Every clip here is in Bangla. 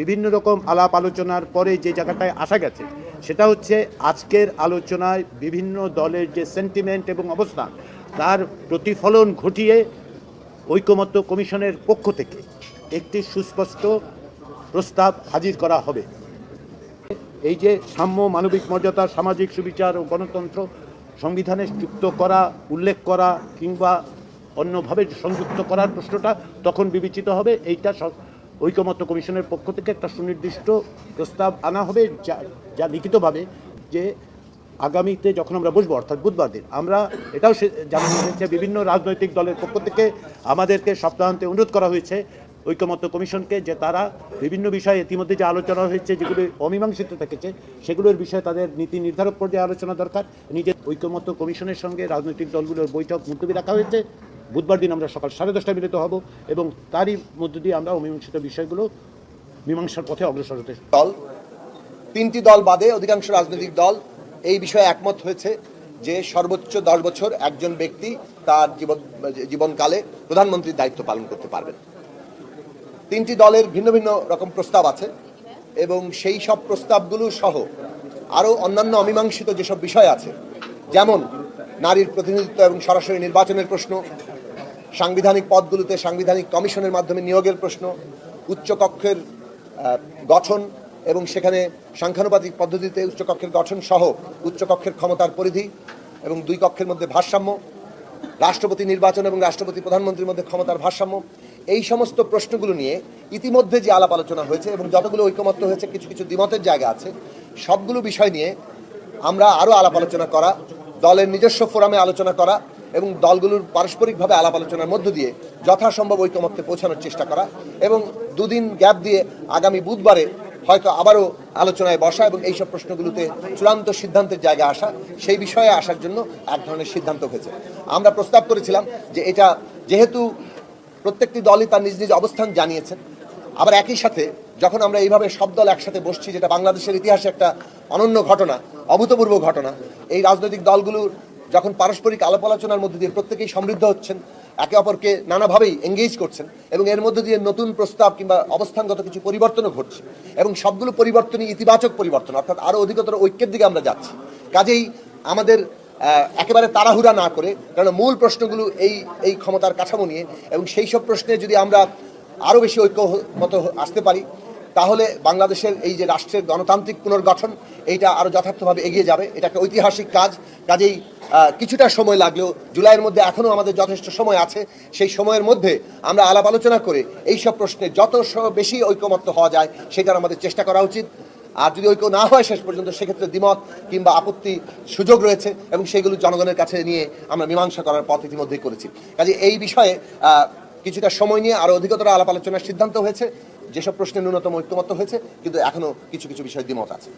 বিভিন্ন রকম আলাপ আলোচনার পরে যে জায়গাটায় আসা গেছে, সেটা হচ্ছে আজকের আলোচনায় বিভিন্ন দলের যে সেন্টিমেন্ট এবং অবস্থান, তার প্রতিফলন ঘটিয়ে ঐকমত্য কমিশনের পক্ষ থেকে একটি সুস্পষ্ট প্রস্তাব হাজির করা হবে। এই যে সাম্য মানবিক মর্যাদা, সামাজিক সুবিচার ও গণতন্ত্র সংবিধানে যুক্ত করা, উল্লেখ করা কিংবা অন্যভাবে সংযুক্ত করার প্রশ্নটা তখন বিবেচিত হবে, এইটা ঐকমত্য কমিশনের পক্ষ থেকে একটা সুনির্দিষ্ট প্রস্তাব আনা হবে, যা যা লিখিতভাবে যে আগামীতে যখন আমরা বসবো, অর্থাৎ বুধবার দিন, আমরা এটাও জানানো হয়েছে, বিভিন্ন রাজনৈতিক দলের পক্ষ থেকে আমাদেরকে সপ্তাহান্তে অনুরোধ করা হয়েছে ঐকমত্য কমিশনকে যে তারা বিভিন্ন বিষয়ে ইতিমধ্যে যে আলোচনা হয়েছে, যেগুলো অমীমাংসিত থেকেছে, সেগুলোর বিষয়ে তাদের নীতি নির্ধারক পর্যায়ে আলোচনা দরকার। নিজের ঐকমত্য কমিশনের সঙ্গে রাজনৈতিক দলগুলোর বৈঠক মুলতবি রাখা হয়েছে। বুধবার দিন আমরা সকাল সাড়ে দশটায় মিলিত হব এবং তারই মধ্য দিয়ে আমরা অমীমাংসিত বিষয়গুলো মীমাংসার পথে অগ্রসর হতে দল, তিনটি দল বাদে অধিকাংশ রাজনৈতিক দল এই বিষয়ে একমত হয়েছে যে সর্বোচ্চ দশ বছর একজন ব্যক্তি তার জীবন, জীবনকালে প্রধানমন্ত্রীর দায়িত্ব পালন করতে পারবেন। তিনটি দলের ভিন্ন ভিন্ন রকম প্রস্তাব আছে এবং সেই সব প্রস্তাবগুলো সহ আরও অন্যান্য অমীমাংসিত যেসব বিষয় আছে, যেমন নারীর প্রতিনিধিত্ব এবং সরাসরি নির্বাচনের প্রশ্ন, সাংবিধানিক পদগুলোতে সাংবিধানিক কমিশনের মাধ্যমে নিয়োগের প্রশ্ন, উচ্চকক্ষের গঠন এবং সেখানে সাংখ্যানুপাতিক পদ্ধতিতে উচ্চকক্ষের গঠন সহ উচ্চকক্ষের ক্ষমতার পরিধি এবং দুই কক্ষের মধ্যে ভারসাম্য, রাষ্ট্রপতি নির্বাচন এবং রাষ্ট্রপতি প্রধানমন্ত্রীর মধ্যে ক্ষমতার ভারসাম্য, এই সমস্ত প্রশ্নগুলো নিয়ে ইতিমধ্যে যে আলাপ আলোচনা হয়েছে এবং যতগুলো ঐকমত্য হয়েছে, কিছু কিছু দ্বিমতের জায়গা আছে, সবগুলো বিষয় নিয়ে আমরা আরও আলাপ আলোচনা করা দলের নিজস্ব ফোরামে আলোচনা করা এবং দলগুলোর পারস্পরিকভাবে আলাপ আলোচনার মধ্য দিয়ে যথাসম্ভব ঐকমত্যে পৌঁছানোর চেষ্টা করা এবং দুদিন গ্যাপ দিয়ে আগামী বুধবারে হয়তো আবারও আলোচনায় বসা এবং এইসব প্রশ্নগুলোতে চূড়ান্ত সিদ্ধান্তের জায়গায় আসা, সেই বিষয়ে আসার জন্য এক ধরনের সিদ্ধান্ত হয়েছে। আমরা প্রস্তাব করেছিলাম যে এটা যেহেতু প্রত্যেকটি দলই তার নিজ নিজ অবস্থান জানিয়েছেন আবার একই সাথে যখন আমরা এইভাবে সব দল একসাথে বসছি, যেটা বাংলাদেশের ইতিহাসে একটা অনন্য ঘটনা, অভূতপূর্ব ঘটনা, এই রাজনৈতিক দলগুলোর যখন পারস্পরিক আলাপ আলোচনার মধ্যে দিয়ে প্রত্যেকেই সমৃদ্ধ হচ্ছেন, একে অপরকে নানাভাবেই এঙ্গেজ করছেন এবং এর মধ্যে দিয়ে নতুন প্রস্তাব কিংবা অবস্থানগত কিছু পরিবর্তনও ঘটছে এবং সবগুলো পরিবর্তনই ইতিবাচক পরিবর্তন, অর্থাৎ আরও অধিকতর ঐক্যের দিকে আমরা যাচ্ছি। কাজেই আমাদের একেবারে তাড়াহুড়া না করে কারণ মূল প্রশ্নগুলো এই এই ক্ষমতার কাঠামো নিয়ে এবং সেই সব প্রশ্নে যদি আমরা আরও বেশি ঐক্য মতো আসতে পারি, তাহলে বাংলাদেশের এই যে রাষ্ট্রের গণতান্ত্রিক পুনর্গঠন, এইটা আরও যথার্থভাবে এগিয়ে যাবে। এটা একটা ঐতিহাসিক কাজ, কাজেই কিছুটা সময় লাগলেও জুলাইয়ের মধ্যে এখনও আমাদের যথেষ্ট সময় আছে, সেই সময়ের মধ্যে আমরা আলাপ আলোচনা করে এই সব প্রশ্নে যত বেশি ঐকমত্য হওয়া যায়, সেটার আমাদের চেষ্টা করা উচিত। আর যদি ঐক্য না হয় শেষ পর্যন্ত, সেক্ষেত্রে দ্বিমত কিংবা আপত্তি সুযোগ রয়েছে এবং সেগুলো জনগণের কাছে নিয়ে আমরা মীমাংসা করার পথ ইতিমধ্যেই করেছি। কাজে এই বিষয়ে কিছুটা সময় নিয়ে আরও অধিকতর আলাপ আলোচনার সিদ্ধান্ত হয়েছে। যেসব প্রশ্নে ন্যূনতম ঐক্যমত্য হয়েছে, কিন্তু এখনও কিছু কিছু বিষয় দ্বিমত আছে।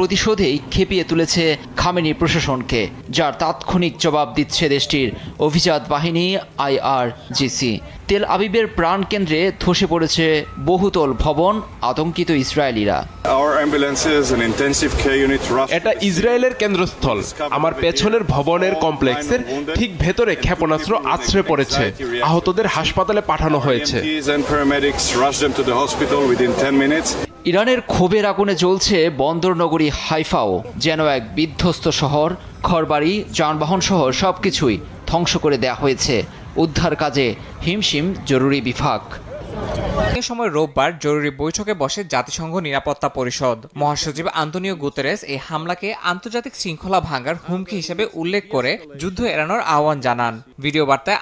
প্রতিশোধেই খেপিয়ে তুলেছে খামেনি প্রশাসনকে যার তাৎক্ষণিক জবাব দিচ্ছে দেশটির অভিজাত বাহিনী আইআরজিসি। তেল আবিবের প্রাণকেন্দ্রে ধসে পড়েছে বহুতল ভবন আতঙ্কিত ইসরায়েলিরা। এটা ইসরায়েলের কেন্দ্রস্থল। আমার পেছনের ভবনের কমপ্লেক্সের ঠিক ভেতরে ক্ষেপণাস্ত্র আছড়ে পড়েছে। আহতদের হাসপাতালে পাঠানো হয়েছে। EMTs and paramedics rushed them to the hospital within 10 minutes. ইরানের ক্ষোভের আগুনে জ্বলছে বন্দর নগরী হাইফাও, যেন এক বিধ্বস্ত শহর, ঘরবাড়ি, যানবাহন সহ সবকিছুই ধ্বংস করে দেয়া হয়েছে। উদ্ধার কাজে হিমশিম, জরুরি বিভাগ। এ সময় রোববার জরুরি বৈঠকে বসে জাতিসংঘ নিরাপত্তা পরিষদ। মহাসচিব আন্তনিও গুতেরেস এই হামলাকে আন্তর্জাতিক শৃঙ্খলা ভাঙার হুমকি হিসেবে উল্লেখ করে যুদ্ধ এড়ানোর আহ্বান জানান। ভিডিও বার্তায়